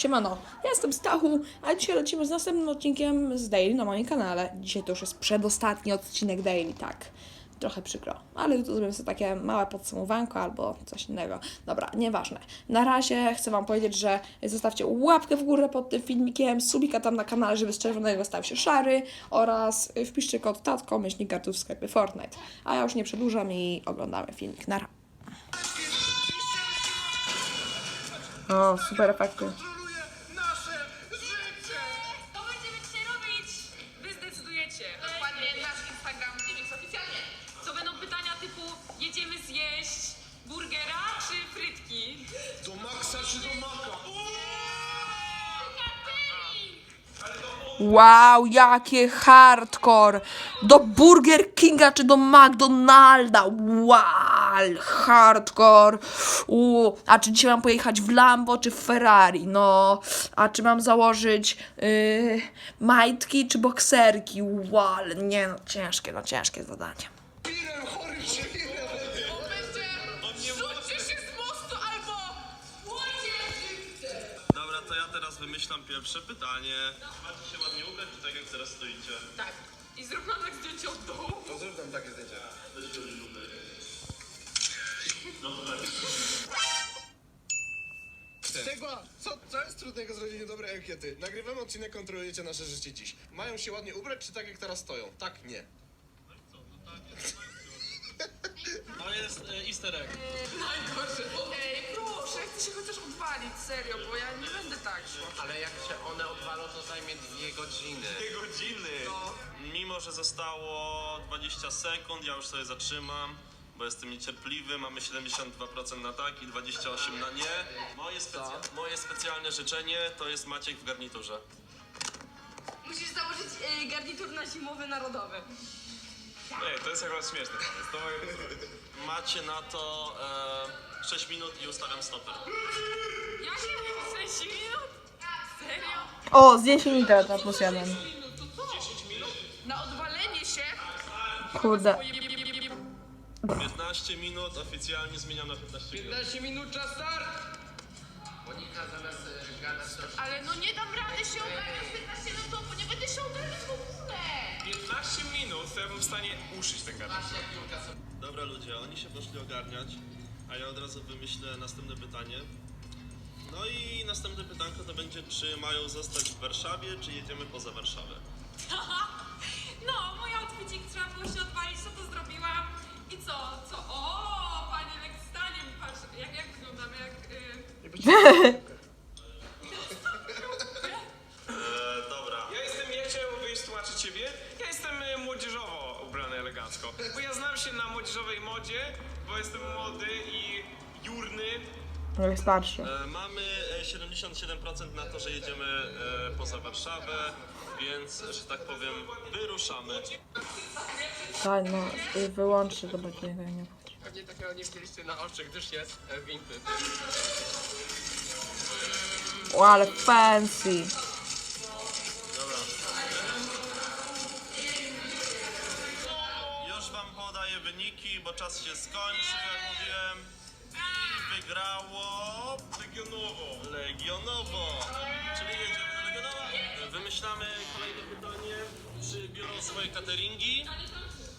Siemano, ja jestem Stachu, a dzisiaj lecimy z następnym odcinkiem z Daily na moim kanale. Dzisiaj to już jest przedostatni odcinek Daily, tak. Trochę przykro, ale tu zrobimy sobie takie małe podsumowanko albo coś innego. Dobra, nieważne. Na razie chcę Wam powiedzieć, że zostawcie łapkę w górę pod tym filmikiem, subika tam na kanale, żeby z czerwonego stał się szary oraz wpiszcie kod tatko, myślnik kartów w sklepie Fortnite. A ja już nie przedłużam i oglądamy filmik. Nara. O, super efekty. Wow, jakie hardcore! Do Burger Kinga czy do McDonalda? Wow, hardcore! U, a czy dzisiaj mam pojechać w Lambo czy w Ferrari? No, a czy mam założyć yy, majtki czy bokserki? Wow, nie no, ciężkie, no ciężkie zadanie. Teraz wymyślam pierwsze pytanie. Macie się ładnie ubrać, czy tak jak teraz stoicie? Tak. I zrób nam tak zdjęcie od dołu. To zrób tam takie zdjęcie. Stegła, co, co jest trudnego zrobić dobrej ankiety? Nagrywamy odcinek, kontrolujecie nasze życie dziś. Mają się ładnie ubrać, czy tak jak teraz stoją? Tak, nie. To jest e, easter egg. najgorsze. Ej, proszę, chcę się chociaż odwalić, serio, bo ja nie będę tak szła. Ale jak się one odwalą, to zajmie dwie godziny. Dwie godziny! No. Mimo, że zostało 20 sekund, ja już sobie zatrzymam, bo jestem niecierpliwy. Mamy 72% na tak i 28% na nie. Moje, specy- moje specjalne życzenie to jest Maciek w garniturze. Musisz założyć y, garnitur na zimowy narodowy. Ej, to jest akurat śmieszny pomysł. Macie na to e, 6 minut i ustawiam stoper. Jakie 6 minut? Serio? O, zdjęcie na plus jeden. Na odwalenie się Kurde. 15 minut, oficjalnie zmieniam na 15 minut. 15 minut czas start! Monika zamiast e, Ale no nie dam rady się ogarnąć 15 no to, bo nie będę się ogarniać w ogóle. 15 minut to ja bym w stanie uszyć ten garnitur. Dobra ludzie, oni się poszli ogarniać, a ja od razu wymyślę następne pytanie. No i następne pytanko to będzie, czy mają zostać w Warszawie, czy jedziemy poza Warszawę? No, mój outfitik trzeba było się odwalić, co to zrobiłam. I co? Co? O, panie Lekstanie, patrz, jak, jak wyglądamy, jak... Y... młodzieżowej modzie, bo jestem młody i jurny. Ale starszy. E, mamy e, 77% na to, że jedziemy e, poza Warszawę, więc, że tak powiem, wyruszamy. Tak, no, y, wyłącz się do takiego, nie. Pewnie takiego nie widzieliście na oczy, gdyż jest e, vintage. O, ale fancy. Wymyślamy kolejne pytanie. Czy biorą swoje cateringi,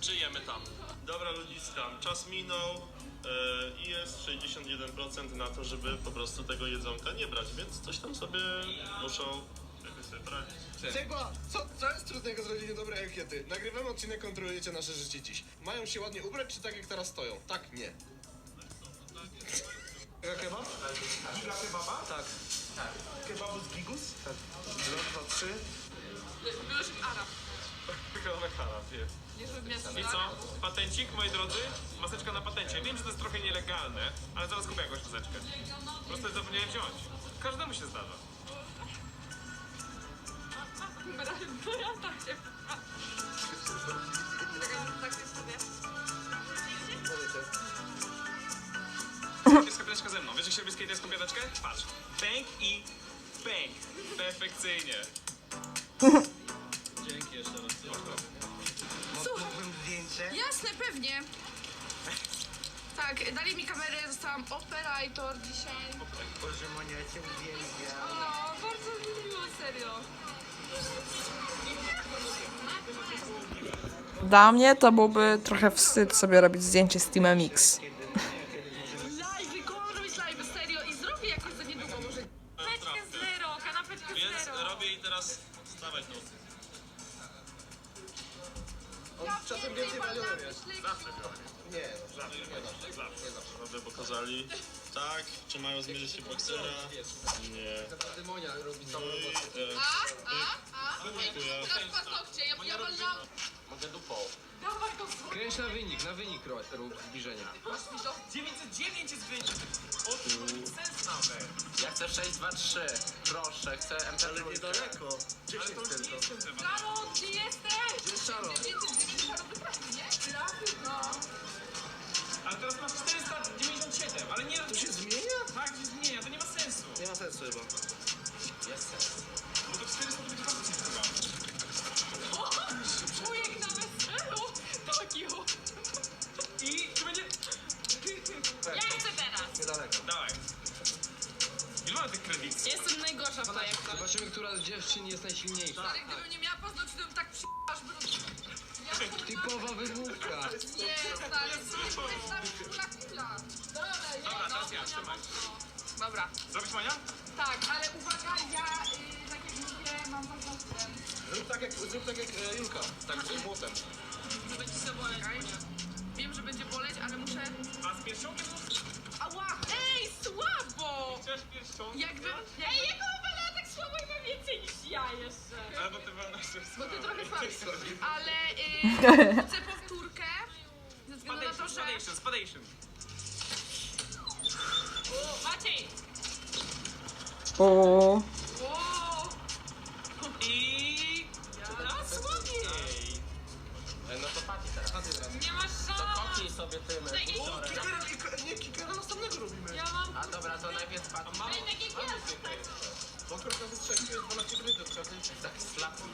czy jemy tam? Dobra ludziska, czas minął e, i jest 61% na to, żeby po prostu tego jedzonka nie brać, więc coś tam sobie muszą jakoś sobie poradzić. Stegła, co, co jest trudnego zrobić dobrej ankiety? Nagrywamy odcinek, kontrolujecie nasze życie dziś. Mają się ładnie ubrać, czy tak jak teraz stoją? Tak, nie. Kebab? Giga kebaba? Tak. Kebabu z gigus? Tak. Raz, dwa, trzy. Wylożnik Arab. Wygląda harap, wie. Nie żeby miasto I co? Patencik, moi drodzy? Maseczka na patencie. Wiem, że to jest trochę nielegalne, ale zaraz kupię jakąś maseczkę. Po prostu zapomniałem wziąć. Każdemu się zdarza. Ja tak się... Tak się sobie... Jest kąpieleczka ze mną. Wiesz, jak się robi jest kąpieleczkę? Patrz. Bęk i bęk. Perfekcyjnie. Dzięki jeszcze raz. Jasne, pewnie. Tak, dali mi kamerę, zostałam operator dzisiaj. Boże, Monia, ja cię uwielbiam. O, Dla mnie to byłby trochę wstyd sobie robić zdjęcie z Teamem X. Więcej. Zawsze. Nie, Zawsze, nie zawsze. Zawsze. Pokazali. Tak, czy mają zmierzyć się boksera? Nie. Demonia robi całą robotę. e, dziękuję. paznokcie, ja, ja. Mogę dupą. Dawaj go Kręć na wynik, na wynik ro- rób zbliżenie. 909 jest wynik. O, to nie sens nawet. Ja chcę 6, 2, 3. Proszę, chcę MP3. Ale niedaleko. 10 Ale to już nie tylko. jest ten temat. Karol, gdzie jesteś? Ale teraz masz 497, ale nie... To się zmienia? Tak, się zmienia, to nie ma sensu. nie ma sensu chyba. Jest sens. Bo to 400 to będzie bardzo ciekawe. Wujek. O. I czy będzie... Ja chcę teraz. Niedaleko. Dawaj. Ile mamy tych kredytów? Jestem najgorsza w projektach. Zobaczymy, która z dziewczyn jest najsilniejsza. Ale gdybym nie miała paznokci, to bym tak przy... aż by... Ja Typowa wymówka. nie, stary, to jest tam kula kula. Dobra, Dobra, teraz ja, trzymaj. Dobra. Zrobisz Mania? Tak, ale uwaga, ja, y, tak jak mówię, mam paznokcie. Zrób tak jak, zrób tak jak e, Julka. Tak, z młotem. Wiem, że będzie boleć, ale muszę... A z pierścionkiem? Ała! Ej, słabo! Chciałeś pierścionkiem? Jakbym... Ej, jego walała tak słabo i ma więcej niż ja jeszcze. Ale bo ty walnasz Bo ty trochę słabiej. Ale y, chcę powtórkę. Ze względu na to, że... Spadation, spadation. Maciej, O, sobie. Kikera, nie, kikera następnego robimy. Ja mam... A dobra, to najpierw Pati. Ej, takie gwiazdy. Bo krok na wystrzelił jest 12 km, trzeba zliczyć. Tak slapnij.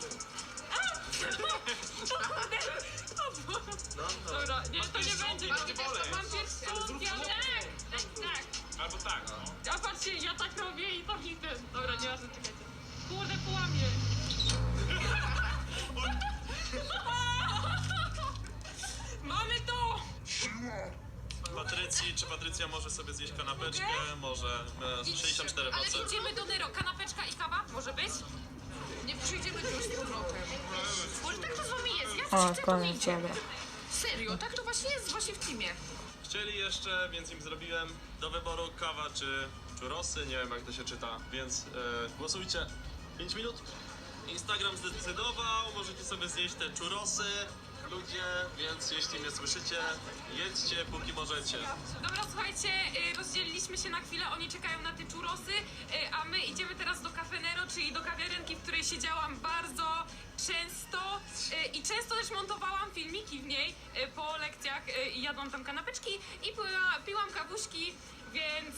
Dobra, nie, to nie będzie. Będzie boleć. Mam pierścionki, ale tak. Tak, tak. Albo tak, no. Ja patrzcie, ja tak robię i to mi ten. Dobra, nie ważne, czekajcie. Kurde, połamie. Patrycja może sobie zjeść kanapeczkę? Może. E, 64%. Ale idziemy do Nero. Kanapeczka i kawa? Może być? Nie przyjdziemy tu już z powrotem. Może tak to z wami jest. Ja o chcę koniec, to dobra. Serio, tak to właśnie jest właśnie w teamie. Chcieli jeszcze, więc im zrobiłem do wyboru kawa czy churrosy, nie wiem jak to się czyta, więc e, głosujcie. 5 minut. Instagram zdecydował, możecie sobie zjeść te churrosy, ludzie, więc jeśli mnie słyszycie, jedźcie póki możecie. Dobra, słuchajcie, y, rozdzieliliśmy się na chwilę, oni czekają na te churrosy, y, a my idziemy teraz do Cafe Nero, czyli do kawiarenki, w której siedziałam bardzo często y, i często też montowałam filmiki w niej po lekcjach i jadłam tam kanapeczki i piła, piłam kawuśki, więc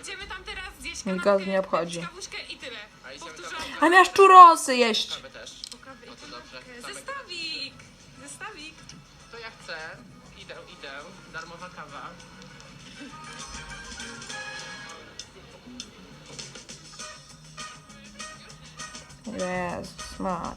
idziemy tam teraz zjeść Nikogo kanapkę, nie obchodzi. kawuśkę i tyle. Powtórzałam A miałeś czurosy jeść! Kawy też. Po kawie i No to dobrze. kanapkę. Zestawik! Zestawik! To ja chcę. Idę, idę. Darmowa kawa. Jezus, Mar.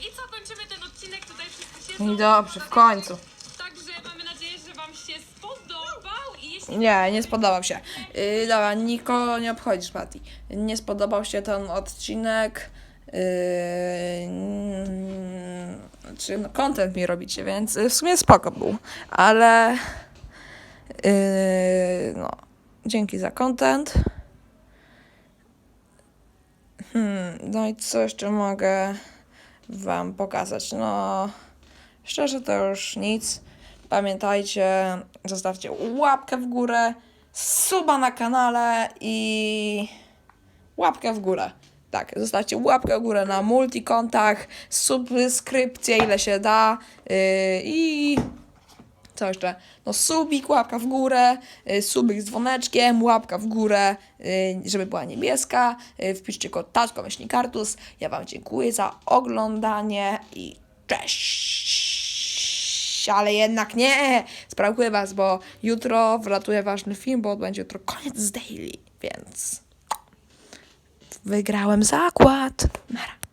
I co, kończymy ten odcinek, tutaj wszyscy się I dobrze, w końcu. Także mamy nadzieję, że wam się spodobał i jeśli Nie, nie spodobał się. Yy, dobra, nikogo nie obchodzisz, Patty. Nie spodobał się ten odcinek. Yy, mm, czy no, content mi robicie, więc w sumie spoko był, ale yy, no, dzięki za content. Hmm, no i co jeszcze mogę wam pokazać? No, szczerze to już nic. Pamiętajcie, zostawcie łapkę w górę, suba na kanale i łapkę w górę. Tak, zostawcie łapkę w górę na multikontach, subskrypcje ile się da yy, i co jeszcze? No subik, łapka w górę, yy, subik z dzwoneczkiem, łapka w górę, yy, żeby była niebieska. Yy, wpiszcie kod Taczko, myślnik Kartus. Ja Wam dziękuję za oglądanie i cześć! Ale jednak nie! Sprawkuję Was, bo jutro wlatuje ważny film, bo będzie jutro koniec daily, więc wygrałem zakład. Nara.